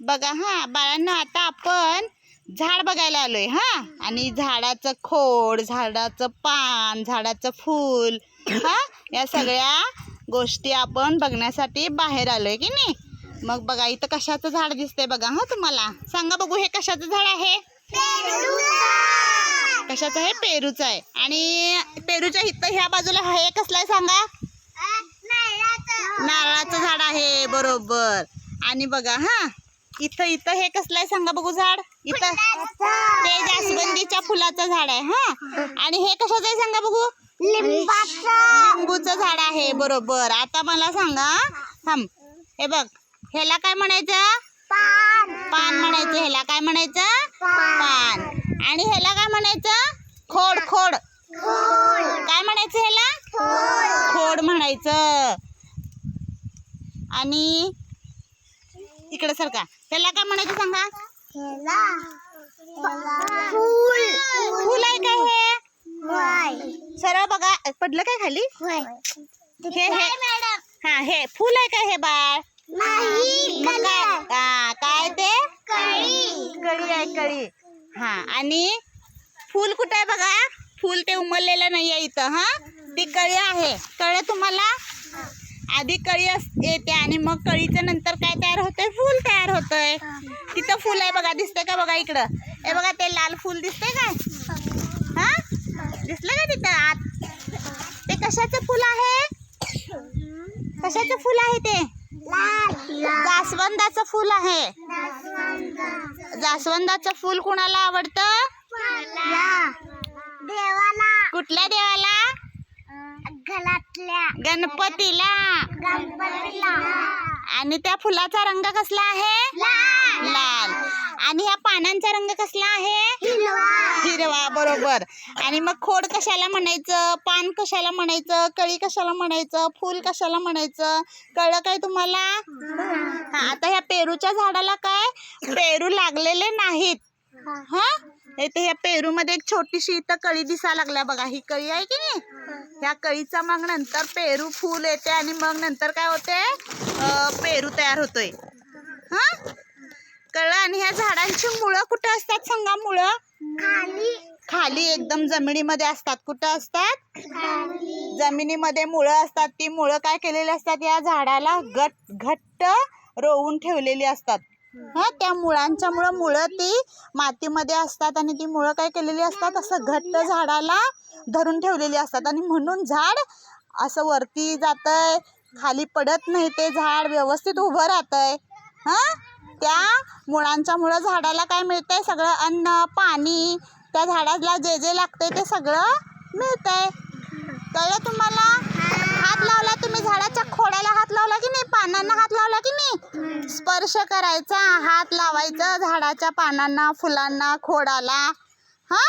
बघा हा बाळांनो आता आपण झाड बघायला आलोय हा. आणि झाडाचं खोड झाडाचं पान झाडाचं फूल हा या सगळ्या गोष्टी आपण बघण्यासाठी बाहेर आलोय की नाही? मग बघा इथं कशाचं झाड दिसतंय बघा हा तुम्हाला. सांगा बघू हे कशाचं झाड आहे? कशाचं आहे? पेरूचं आहे. आणि पेरूच्या इथं ह्या बाजूला हे कसलं आहे सांगा? नारळाचं झाड आहे बरोबर. आणि बघा हा इथं इथं हे कसलं आहे? सांगा बघू झाड. इथं ते जास्वंदीच्या फुलाचं झाड आहे हा? आणि हे कशाचं आहे सांगा बघू? लिंबूचं. झाड आहे बरोबर. आता मला सांगा थांब. हे बघ ह्याला काय म्हणायचं? पान. म्हणायचं ह्याला काय म्हणायचं? पान. आणि ह्याला काय म्हणायचं? खोड खोड. काय म्हणायचं ह्याला? खोड म्हणायचं. आणि इकडे सरका त्याला काय म्हणायचं सांगा? फुल. आहे काय हे? सरळ बघा. पडलं काय खाली? हे हे. हा हे. फुल आहे काय हे बाळ? मग काय काय ते? कळी. आहे कळी. हा आणि फुल कुठं आहे बघा? फुल ते उमललेलं नाही आहे इथं हा? ती कळी आहे. कळलं तुम्हाला? आधी कळी येते आणि मग कळीच्या नंतर काय तयार होतंय? होतंय तिथं फुल आहे बघा दिसतंय का बघा इकडं? हे बघा ते लाल फुल दिसतंय काय? हा? दिसलं का तिथं आत? ते कशाचं फुल आहे? कशाचं फुल आहे ते? जास्वंदाचं फुल आहे. जास्वंदाचं फुल कुणाला आवडतं? देवाला. कुठल्या देवाला? घरातल्या. गणपतीला. गणपतीला. आणि त्या फुलाचा रंग कसला आहे? आणि ह्या पानांचा रंग कसला आहे? हिरवा. बरोबर. आणि मग खोड कशाला म्हणायचं? पान कशाला म्हणायचं? कळी कशाला म्हणायचं? फूल कशाला म्हणायचं? कळलं काय तुम्हाला? हा आता ह्या पेरूच्या झाडाला काय? पेरू लागलेले नाहीत. हा? इथे ह्या पेरू मध्ये एक छोटीशी इथं कळी दिसा लागल्या बघा. ही कळी आहे की नाही? ह्या कळीचा मग नंतर पेरू फूल येते आणि मग नंतर काय होते? पेरू तयार होतोय. हा? कळलं? आणि ह्या झाडांची मुळं कुठं असतात? सांगा मुळं. खाली. खाली एकदम जमिनीमध्ये असतात. कुठं असतात? जमिनीमध्ये मुळं असतात. ती मुळं काय केलेली असतात? या झाडाला गट घट्ट रोवून ठेवलेली असतात. हा? त्या मुळांच्या मुळं मुळं ती मातीमध्ये असतात आणि ती मुळं काय केलेली असतात? असं घट्ट झाडाला धरून ठेवलेली असतात. आणि म्हणून झाड असं वरती जातंय. खाली पडत नाही ते झाड. व्यवस्थित उभं राहतंय. हा? त्या मुळांच्या मुळं झाडाला काय मिळतंय? सगळं अन्न पाणी त्या झाडाला जे जे लागतंय ते सगळं मिळतंय. कळलं तुम्हाला? हात लावला तुम्ही झाडाच्या खोड्याला हात लावला की नाही? पानांना हात लावला की नाही? स्पर्श करायचा हात लावायचा झाडाच्या पानांना फुलांना खोडाला. हा?